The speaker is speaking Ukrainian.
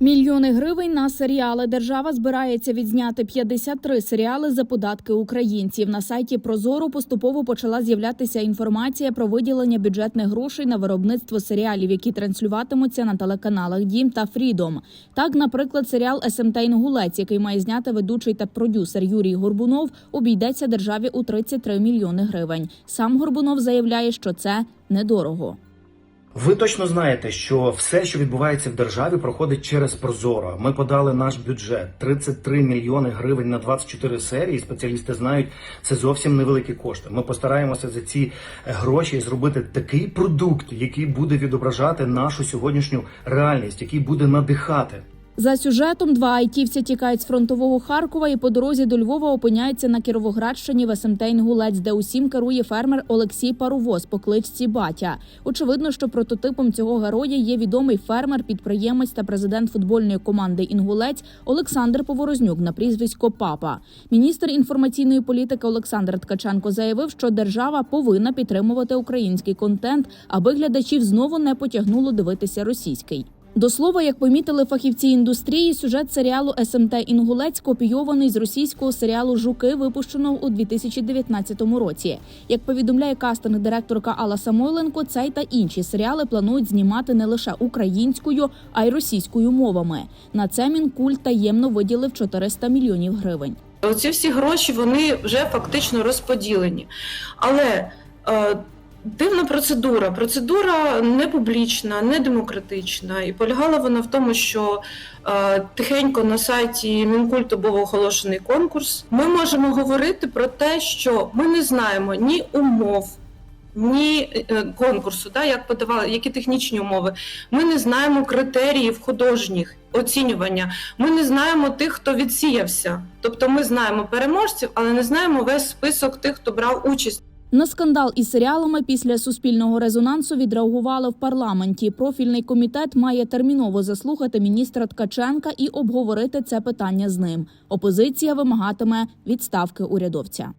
Мільйони гривень на серіали. Держава збирається відзняти 53 серіали за податки українців. На сайті Прозоро поступово почала з'являтися інформація про виділення бюджетних грошей на виробництво серіалів, які транслюватимуться на телеканалах Дім та Фрідом. Так, наприклад, серіал СМТ Інгулець, який має зняти ведучий та продюсер Юрій Горбунов, обійдеться державі у 33 мільйони гривень. Сам Горбунов заявляє, що це недорого. Ви точно знаєте, що все, що відбувається в державі, проходить через Прозоро. Ми подали наш бюджет 33 мільйони гривень на 24 серії. Спеціалісти знають, це зовсім невеликі кошти. Ми постараємося за ці е, гроші зробити такий продукт, який буде відображати нашу сьогоднішню реальність, який буде надихати. За сюжетом два айтівця тікають з фронтового Харкова і по дорозі до Львова опиняються на Кіровоградщині в СМТ «Інгулець», де усім керує фермер Олексій Паровоз по кличці Батя. Очевидно, що прототипом цього героя є відомий фермер, підприємець та президент футбольної команди Інгулець Олександр Поворознюк на прізвисько Папа. Міністр інформаційної політики Олександр Ткаченко заявив, що держава повинна підтримувати український контент, аби глядачів знову не потягнуло дивитися російський. До слова, як помітили фахівці індустрії, сюжет серіалу СМТ Інгулець копійований з російського серіалу Жуки, випущеного у 2019 році. Як повідомляє кастинг-директорка Алла Самойленко, цей та інші серіали планують знімати не лише українською, а й російською мовами. На це Мінкульт таємно виділив 400 мільйонів гривень. Оці всі гроші вони вже фактично розподілені. Але е, дивна процедура. Процедура не публічна, не демократична. І полягала вона в тому, що е, тихенько на сайті Мінкульту був оголошений конкурс. Ми можемо говорити про те, що ми не знаємо ні умов. Ні е, конкурсу, да, як подавали, які технічні умови. Ми не знаємо критеріїв художніх оцінювання. Ми не знаємо тих, хто відсіявся. Тобто ми знаємо переможців, але не знаємо весь список тих, хто брав участь. На скандал із серіалами після суспільного резонансу відреагували в парламенті. Профільний комітет має терміново заслухати міністра Ткаченка і обговорити це питання з ним. Опозиція вимагатиме відставки урядовця.